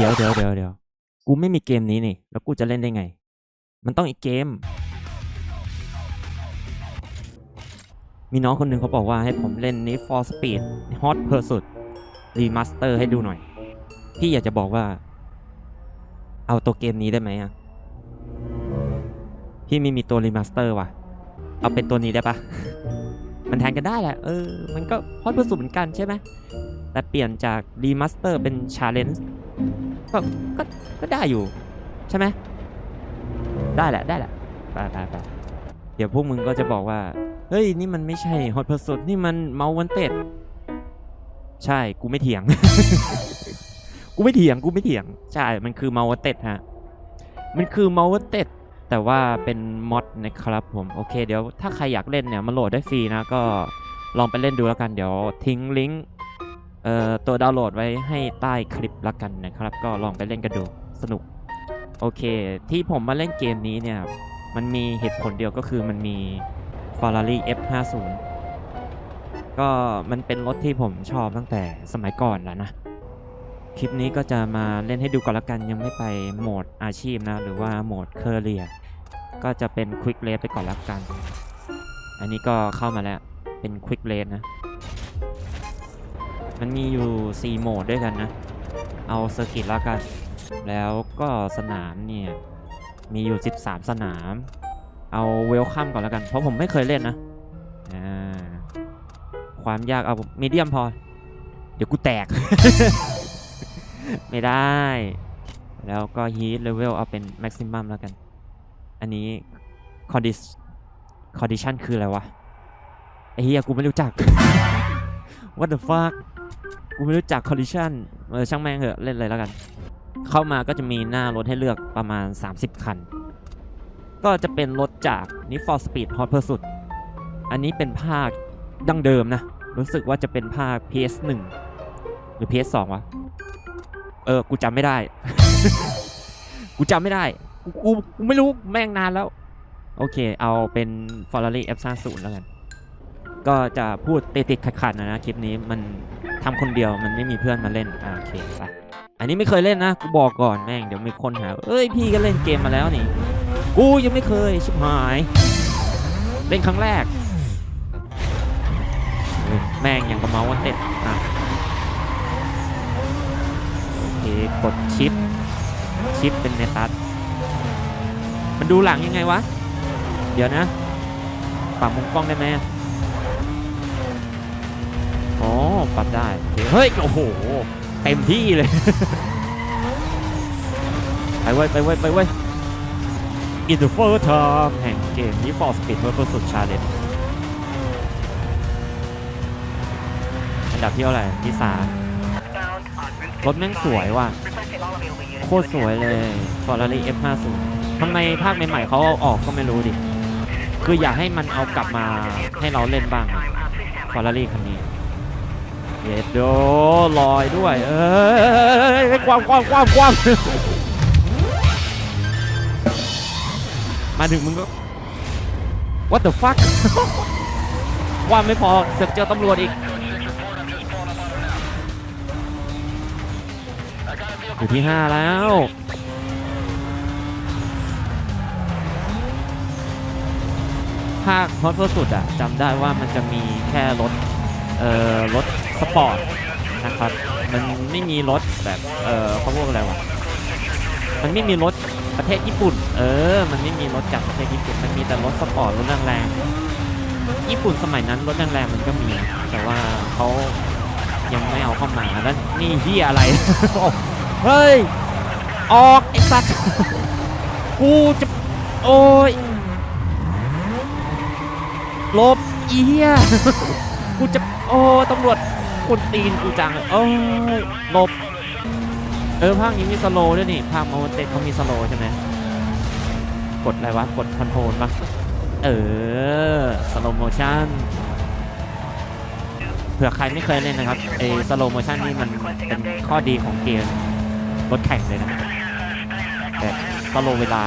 เดี๋ยวเดี๋ยวเดี๋ยวเดี๋ยวกูไม่มีเกมนี้นี่ แล้วกูจะเล่นได้ไง มันต้องอีกเกม มีน้องคนหนึ่งเขาบอกว่าให้ผมเล่นนี้ for speed hot pursuit remaster ให้ดูหน่อย พี่อยากจะบอกว่า เอาตัวเกมนี้ได้ไหมอะ พี่ไม่มีตัวรีมาสเตอร์ว่ะ เอาเป็นตัวนี้ได้ปะมันแทนกันได้แหละ เออ มันก็ฮอตเพื่อสุดเหมือนกันใช่ไหม แต่เปลี่ยนจากรีมาสเตอร์เป็นชาเลนจ์ ก็ก็ก็ได้อยู่ ใช่ไหมได้แหละได้แหละไปไปไปเดี๋ยวพวกมึงก็จะบอกว่า เฮ้ย นี่มันไม่ใช่ฮอตเพื่อสุดนี่มันเมาวันเต็ดใช่กูไม่เถียง กูไม่เถียงกูไม่เถียง ใช่ มันคือเมาวันเต็ดฮะ มันคือเมาวันเต็ดแต่ว่าเป็นมอดนะครับผม โอเค เดี๋ยวถ้าใครอยากเล่นเนี่ยมาโหลดได้ฟรีนะก็ลองไปเล่นดูแล้วกันเดี๋ยวทิ้งลิงก์ ตัวดาวน์โหลดไว้ให้ใต้คลิปละกันนะครับ ก็ลองไปเล่นกันดูสนุก โอเค ที่ผมมาเล่นเกมนี้เนี่ย มันมีเหตุผลเดียวก็คือมันมี Ferrari F50 ก็มันเป็นรถที่ผมชอบตั้งแต่สมัยก่อนแล้วนะ คลิปนี้ก็จะมาเล่นให้ดูก่อนละกันยังไม่ไปโหมดอาชีพนะ หรือว่าโหมดเคอร์เรียก็จะเป็นควิกเลสไปก่อนละกัน อันนี้ก็เข้ามาแล้วเป็นควิกเลสนะ มันมีอยู่ 4 โหมดด้วยกันนะ เอาเซอร์กิตและกัน แล้วก็สนามเนี่ย มีอยู่ 13 สนาม เอาเวลคัมก่อนและกัน เพราะผมไม่เคยเล่นนะ ความยากเอามีเดียมพอ เดี๋ยวกูแตก ไม่ได้ แล้วก็ฮีทเลเวลเอาเป็นแม็กซิมัมแล้วกัน อันนี้คอดิสคอดิชันคืออะไรวะ ไอ้เฮียกูไม่รู้จัก what the fuck กูไม่รู้จักคอดิชันเออช่างแม่งเหอะเล่นเลยแล้วกัน เข้ามาก็จะมีหน้ารถให้เลือกประมาณ 30 คัน ก็จะเป็นรถจาก Need for Speed Hot Pursuit อันนี้เป็นภาคดั้งเดิมนะ รู้สึกว่าจะเป็นภาค PS1 หรือ PS2 วะ เออ กูจำไม่ได้ กูจำไม่ได้ กู กูกูไม่รู้แม่งนานแล้ว โอเค เอาเป็น Ferrari F30 แล้วกัน ก็จะพูดติดติดขัดๆนะนะคลิปนี้มันทำคนเดียวมันไม่มีเพื่อนมาเล่นอ่าโอเคไปอันนี้ไม่เคยเล่นนะกูบอกก่อนแม่งเดี๋ยวมีคนหาเอ้ยพี่ก็เล่นเกมมาแล้วนี่ กูยังไม่เคยชิบหาย เล่นครั้งแรก แม่งยังกับเมาส์วันเต็ดอะโอเคกดชิปชิปเป็นเมตัสมันดูหลังยังไงวะ เดี๋ยวนะปรับมุมกล้องได้ไหม ปรับได้โอเคเฮ้ย โอ้โห เต็มที่เลย ไปเว้ยไปเว้ยไปเว้ย In the first time แห่งเกมนี้ for speed versus challenge อันดับที่เท่าไหร่ที่สามรถแม่งสวยว่ะ โคตรสวยเลย Ferrari F50 ทำไมภาคใหม่ๆเขาเอาออกก็ไม่รู้ดิ คืออยากให้มันเอากลับมาให้เราเล่นบ้างอะ Ferrari คันนี้ เย็ดโดลอยด้วยเอ้ยความความความความมาถึงมึงก็ What the fuck ความไม่พอเสือกเจอตำรวจอีก อยู่ที่ 5 แล้วภาคฮอตเพื่อสุดอะจำได้ว่ามันจะมีแค่รถ เอ่อ รถ สปอร์ตนะครับ มันไม่มีรถแบบ เอ่อเขาเรียกอะไรวะ มันไม่มีรถประเทศญี่ปุ่น เออ มันไม่มีรถจากประเทศญี่ปุ่น มันมีแต่รถสปอร์ตรถแรงๆญี่ปุ่นสมัยนั้นรถแรงๆมันก็มี แต่ว่าเขายังไม่เอาเข้ามาแล้วนี่ที่อะไร เฮ้ย ออกไอ้สัตว์กูจะ โอ้ยลบอีเหี้ยกูจะ โอ้ตำรวจ คนตีนกูจังโอ้ยหลบ เออภาคนี้มีสโลด้วยนี่ภาคโมเต็เขามีสโลใช่ไหมกดอะไรวะ กดคอนโทรลปะเออ สโลโมชั่นเผื่อใครไม่เคยเล่นนะครับไอ้สโลโมชั่นนี่มันเป็นข้อดีของเกมรถแข่งเลยนะแบบสโลเวลา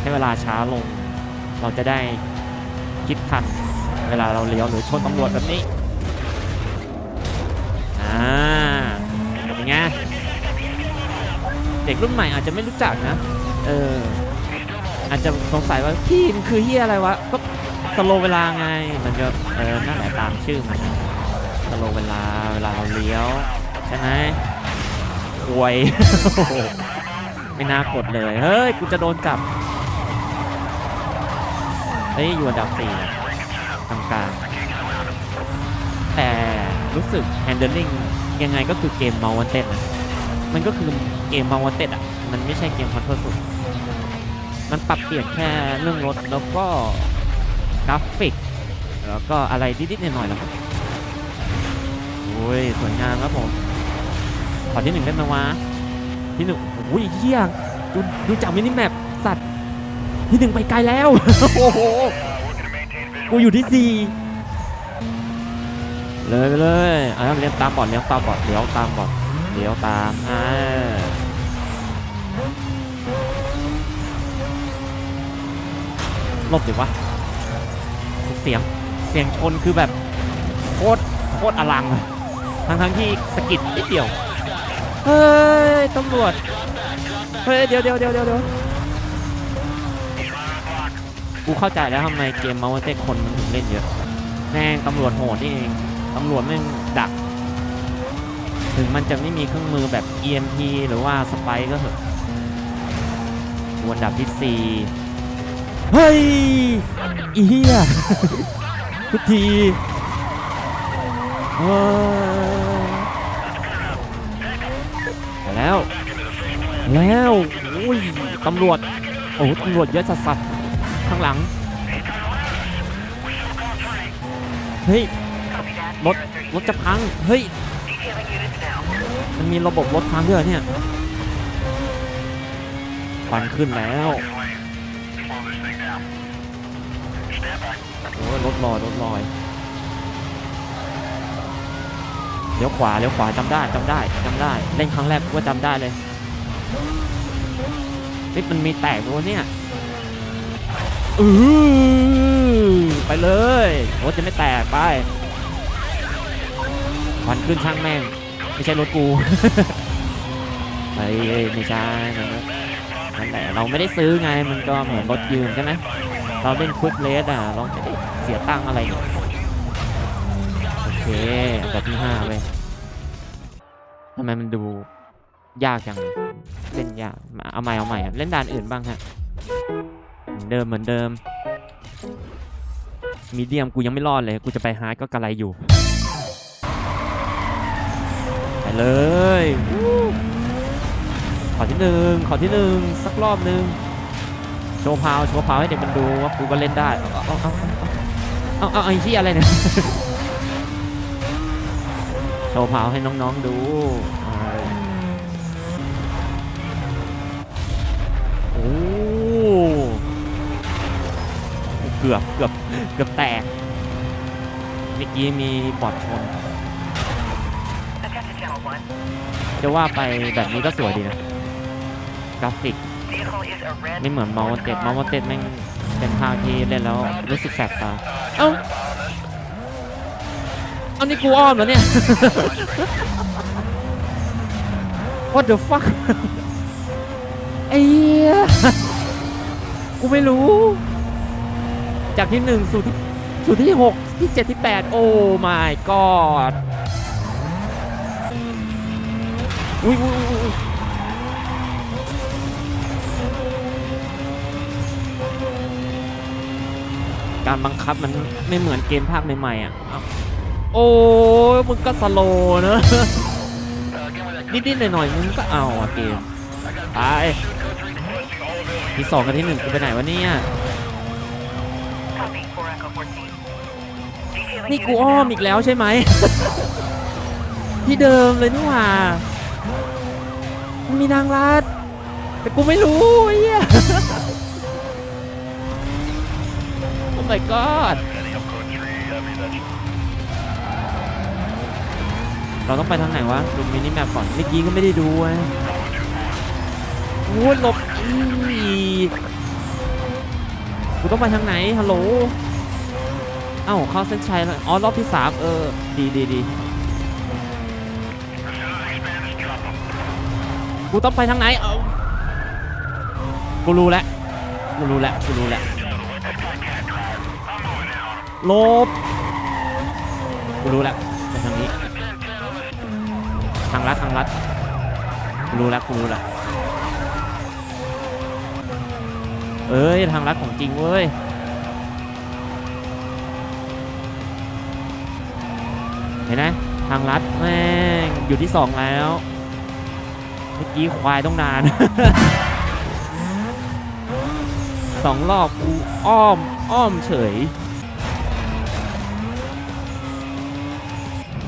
ให้เวลาช้าลง เราจะได้คิดทันเวลาเราเลี้ยวหรือชนตำรวจแบบนี้ อ่าเป็นไงเด็กรุ่นใหม่อาจจะไม่รู้จักนะ เออ อาจจะสงสัยว่าพี่มันคือเฮียอะไรวะ ก็สโลเวลาไง มันจะเออนั่นแหละตามชื่อมันสโลเวลาเวลาเราเลี้ยว ใช่ไหมอวยไม่น่ากดเลย เฮ้ย กูจะโดนจับ เฮ้ย อยู่อันดับสี่กลางๆแต่รู้สึก handling ยังไงก็คือเกมมาวันเต็ดนะมันก็คือเกมมาวันเต็ดอะ มันไม่ใช่เกมคอนโทรลสุดมันปรับเปลี่ยนแค่เรื่องรถแล้วก็กราฟิก แล้วก็อะไรนิดๆหน่อยๆแล้วโอ้ยสวยงามครับผม ขอที่หนึ่งได้ไหมวะ ที่หนึ่งโอ้ยเฮียดูดูจากมินิแมปสัตว์ที่หนึ่งไปไกลแล้ว โอ้โห กูอยู่ที่สี่ เลยไปเลยอะเลี้ยวตามบอดเลี้ยวตามบอดเลี้ยวตามบอดเลี้ยวตามอ่าหลบดิวะเสียงเสียงชนคือแบบโคตรโคตรอลังทั้งทั้งที่สกิดนิดเดียวเฮ้ยตำรวจเฮ้ยเดี๋ยวเดี๋ยวเดี๋ยวเดี๋ยวเดี๋ยวกูเข้าใจแล้วทำไมเกมมาวันเต้คนมันถึงเล่นเยอะแม่งตำรวจโหดนี่เอง ตำรวจแม่งดัก ถึงมันจะไม่มีเครื่องมือแบบ EMP หรือว่าสไปก็เถอะกูอันดับที่สี่เฮ้ย อีเหี้ยทุกทีเออแล้ว แล้วโอ้ยตำรวจ โอ้ตำรวจเยอะสัสสัสๆข้างหลัง เฮ้ย รถรถจะพัง เฮ้ย มันมีระบบรถพังด้วยเหรอเนี่ยควันขึ้นแล้วโอ้ยรถลอยรถลอยเลี้ยวขวาเลี้ยวขวาจำได้จำได้จำได้ เล่นครั้งแรกก็จำได้เลยนี่มันมีแตกตัวเนี่ยอือไปเลยรถจะไม่แตกไป วันขึ้นช่างแม่ง ไม่ใช่รถกูเฮ้ยไม่ใช่นะนั่นแหละเราไม่ได้ซื้อไงมันก็เหมือนรถยืมใช่ไหมเราเล่นควิกเลสอะเราจะได้เสียตังค์อะไรเนี่ยโอเคอันดับที่ห้าเว้ยทำไมมันดูยากจังเลยเล่นยากมาเอาใหม่เอาใหม่อะเล่นด่านอื่นบ้างฮะเหมือนเดิมเหมือนเดิมมีเดียมกูยังไม่รอดเลย กูจะไปฮาร์ดก็กระไรอยู่ไป เลยวู้ขอที่หนึ่งขอที่หนึ่งสักรอบหนึ่งโชว์พาวโชว์พาวให้เด็กมันดูว่ากูก็เล่นได้ เอาเอาเอาเอาเอาเอาไอ้ที่อะไรเนี่ยโชว์พาวให้น้องๆดูอ่าโอ้เกือบเกือบเกือบแตกเมื่อกี้มีบอดชน จะว่าไปแบบนี้ก็สวยดีนะ กราฟิก ไม่เหมือนมอวเต็ดมอวเต็ดแม่งเป็นภาคที่เล่นแล้วรู้สึกแสบตา เอ้าเอานี่กูอ้อมแล้วเนี่ย What the fuck ไอ้เหี้ยกูไม่รู้ จากที่หนึ่งสู่ที่สู่ที่หกที่เจ็ดที่แปดโอ้ my god อุ้ยอุ้ยอุ้ยการบังคับมันไม่เหมือนเกมภาคใหม่ๆอะ โอ้ยมึงก็สโลเนอะนิดๆหน่อยๆมึงก็เอาอะเกมไปที่สองกับที่หนึ่งกูไปไหนวะเนี่ยนี่กูอ้อมอีกแล้วใช่ไหม ที่เดิมเลยนี่หว่า มันมีนางรัดแต่กูไม่รู้ไอ้เหี้ยโอ้ my god เราต้องไปทางไหนวะดูมินิแมปก่อนเมื่อกี้ก็ไม่ได้ดูไงโอ้ยหลบอีกกูต้องไปทางไหนฮัลโหลเอ้าเข้าเส้นชัยแล้วอ๋อรอบที่สามเออดีดีดี กูต้องไปทางไหนเอากูรู้แล้วกูรู้แล้วกูรู้แล้วลบกูรู้แล้วไปทางนี้ ทางลัดทางลัดกูรู้แล้วกูรู้แล้วเอ้ยทางลัดของจริงเว้ยเห็นไหมทางลัดแม่งอยู่ที่สองแล้ว เมื่อกี้ควายต้องนานสองรอบกูอ้อมอ้อมเฉย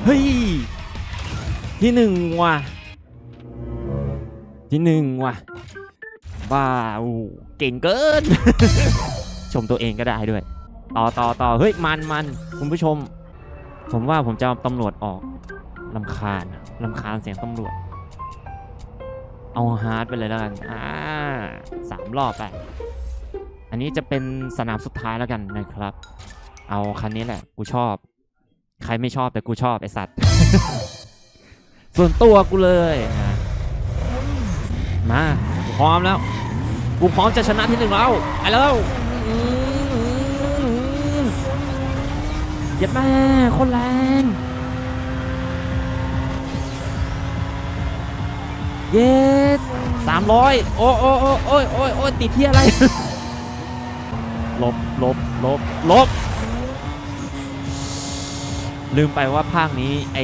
เฮ้ย ที่หนึ่งว่ะ ที่หนึ่งว่ะ บ้าอู้เก่งเกิน ชมตัวเองก็ได้ด้วย ต่อต่อต่อเฮ้ย มันมันคุณผู้ชม ผมว่าผมจะตำรวจออกลำคาญลำคาญเสียงตำรวจ เอาฮาร์ดไปเลยแล้วกันอ่าสามรอบไป อันนี้จะเป็นสนามสุดท้ายแล้วกันนะครับ เอาคันนี้แหละ กูชอบ ใครไม่ชอบแต่กูชอบไอสัตว์ ส่วนตัวกูเลยมากูพร้อมแล้ว กูพร้อมจะชนะที่หนึ่งแล้วไปแล้วเย็ดแม่คนแรงเย็ด สามร้อยโอ้โอ้โอ้โอ้ยโอ้ยโอ้ยติดที่อะไร ลบลบลบลบ ลืมไปว่าภาคนี้ไอ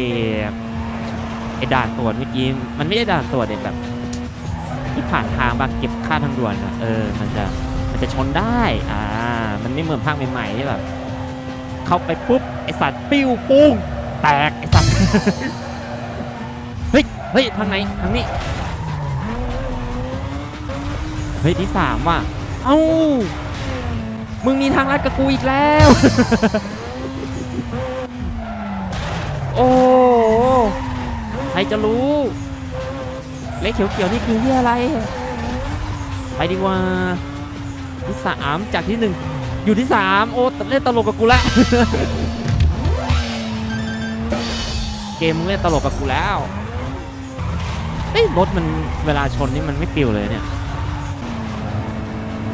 ไอด่านตรวจเมื่อกี้มันไม่ได้ด่านตรวจเด็แบบที่ผ่านทางบางเก็บค่าทางด่วนอะเออ มันจะ มันจะชนได้ อ่า มันไม่เหมือนภาคใหม่ๆที่แบบ เข้าไปปุ๊บ ไอสัตว์ปิ้วปุ้ง แตก ไอสัตว์ เฮ้ย เฮ้ย ทางไหน ทางนี้ ฮ้ยที่สามว่ะ เอ้า มึงมีทางลัดกับกูอีกแล้ว โอ้ใครจะรู้ เล็กเขียวๆนี่คือที่อะไร ไปดีกว่า ที่สามจากที่หนึ่งอยู่ที่สามโอ้เล่นตลกกับกูแล้วเกมมึงเล่นตลกกับกูแล้วเอ้ยรถมันเวลาชนนี่มันไม่ปิวเลยเนี่ย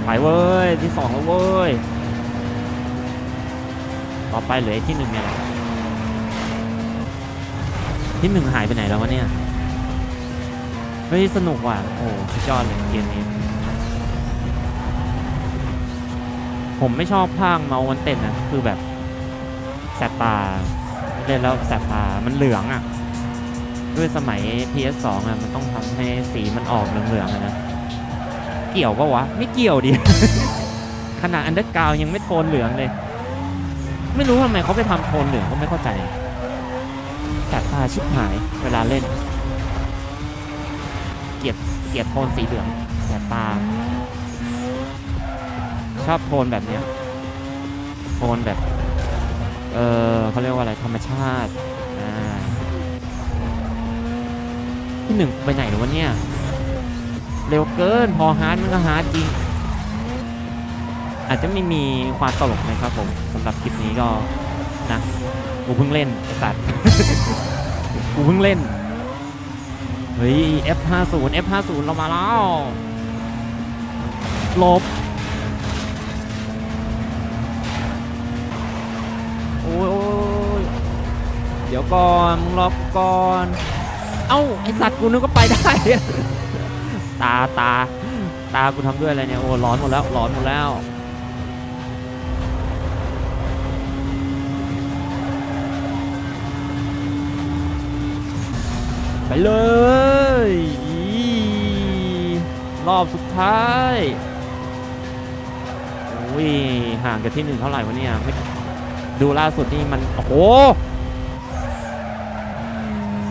ไปเว้ยที่สองแล้วเว้ยต่อไปเหลือที่หนึ่งเนี่ยที่หนึ่งหายไปไหนแล้ววะเนี่ยเฮ้ยสนุกว่ะโอ้สุดยอดเลยเกมนี้ผมไม่ชอบภาคเมาวันเต็นนะคือแบบแสบตาเล่นแล้วแสบตามันเหลืองอะ่ะ ด้วยสมัย PS2 อะมันต้องทำให้สีมันออกเหลืองๆนะ เกี่ยวปะวะ ไม่เกี่ยวดิ ขนาดอันเดอร์กราวยังไม่โทนเหลืองเลย ไม่รู้ทำไมเขาไปทำโทนเหลืองก็ไม่เข้าใจแสบตาชิบหายเวลาเล่น เกลียดเกลียดโทนสีเหลืองแสบตา ชอบโทนแบบเนี้ยโทนแบบ เออเขาเรียกว่าอะไรธรรมชาติ อ่าที่หนึ่งไปไหนหรอวะเนี่ย เร็วเกิน พอฮาร์ดมันก็ฮาร์ดจริง อาจจะไม่มีความตลกนะครับผมสำหรับคลิปนี้ก็นะกูเพิ่งเล่นไอ้สัตว์กูเพิ่งเล่น เฮ้ย F50 F50 เรามาแล้วหลบโอ้ยอยเดี๋ยวก่อนมึงรอก่อน เอ้า ไอสัตว์กูนึกว่าไปได้ ตาตา ตากูทำด้วยอะไรเนี่ยโอ้ร้อนหมดแล้วร้อนหมดแล้วไปเลย รอบสุดท้ายโอ้ยห่างจากที่หนึ่งเท่าไหร่วะเนี่ยไม่ดูล่าสุดนี่มัน โอ้โห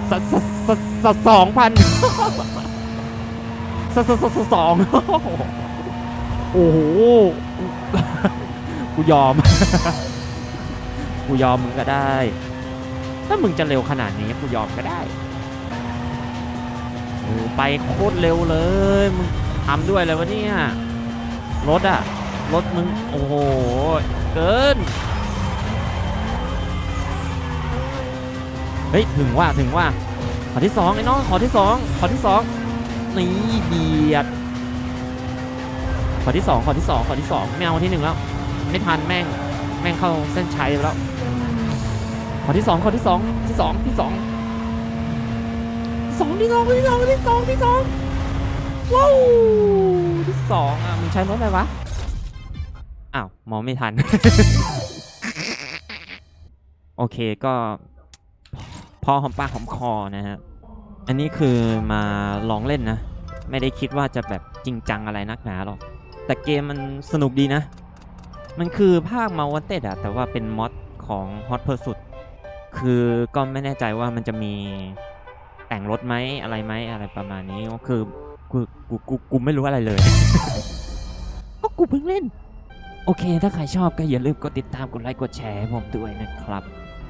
สสสสสองพัน สสสสสองโอ้โห กูยอม กูยอมมึงก็ได้ ถ้ามึงจะเร็วขนาดนี้กูยอมก็ได้โอ้ไปโคตรเร็วเลย มึงทำด้วยอะไรวะเนี่ย รถอะรถมึง โอ้โห เกิน เฮ้ย ถึงว่าถึงว่า ขอที่สองไอ้น้อง ขอที่สอง ขอที่สอง นี้เบียดขอที่สองขอที่สองขอที่สองไม่เอาที่หนึ่งแล้ว ไม่ทันแม่ง แม่งเข้าเส้นชัยแล้ว ขอที่สองขอที่สองที่สองที่สองสองที่สองที่สองที่สองที่สองว้าวที่สองอะมึงใช้รถอะไรวะอ้าวมองไม่ทัน โอเคก็ พอหอมปากหอมคอนะฮะ อันนี้คือมาลองเล่นนะ ไม่ได้คิดว่าจะแบบจริงจังอะไรนักหนาหรอก แต่เกมมันสนุกดีนะ มันคือภาคมาวันเต็ดอะแต่ว่าเป็นมอดของ Hot Pursuit คือก็ไม่แน่ใจว่ามันจะมีแต่งรถไหมอะไรไหมอะไรประมาณนี้ก็คือกูกูกูกูไม่รู้อะไรเลย ก็กูเพิ่งเล่น โอเค ถ้าใครชอบก็อย่าลืมกดติดตามกดไลค์กดแชร์ให้ผมด้วยนะครับ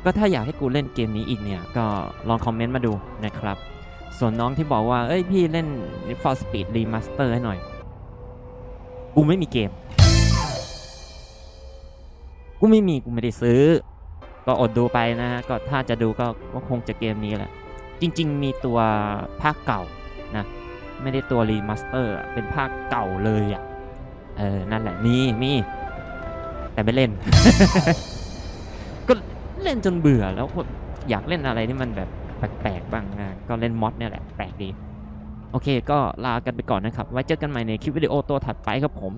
ก็ถ้าอยากให้กูเล่นเกมนี้อีกเนี่ย ก็ลองคอมเมนต์มาดูนะครับ ส่วนน้องที่บอกว่า เอ้ยพี่เล่น for Speed Remaster ให้หน่อย กูไม่มีเกม กูไม่มีกูไม่ได้ซื้อ ก็อดดูไปนะฮะ ก็ถ้าจะดูก็ก็คงจะเกมนี้แหละ จริง ๆ มีตัวภาคเก่านะ ไม่ได้ตัวรีมาสเตอร์เป็นภาคเก่าเลยอะ เออ นั่นแหละ มี มี แต่ไม่เล่น ก็เล่นจนเบื่อแล้วอยากเล่นอะไรที่มันแบบ แปลกๆบ้างนะก็เล่นมอดเนี่ยแหละแปลกดี โอเค ก็ลากันไปก่อนนะครับ ไว้เจอกันใหม่ในคลิปวิดีโอตัวถัดไปครับผม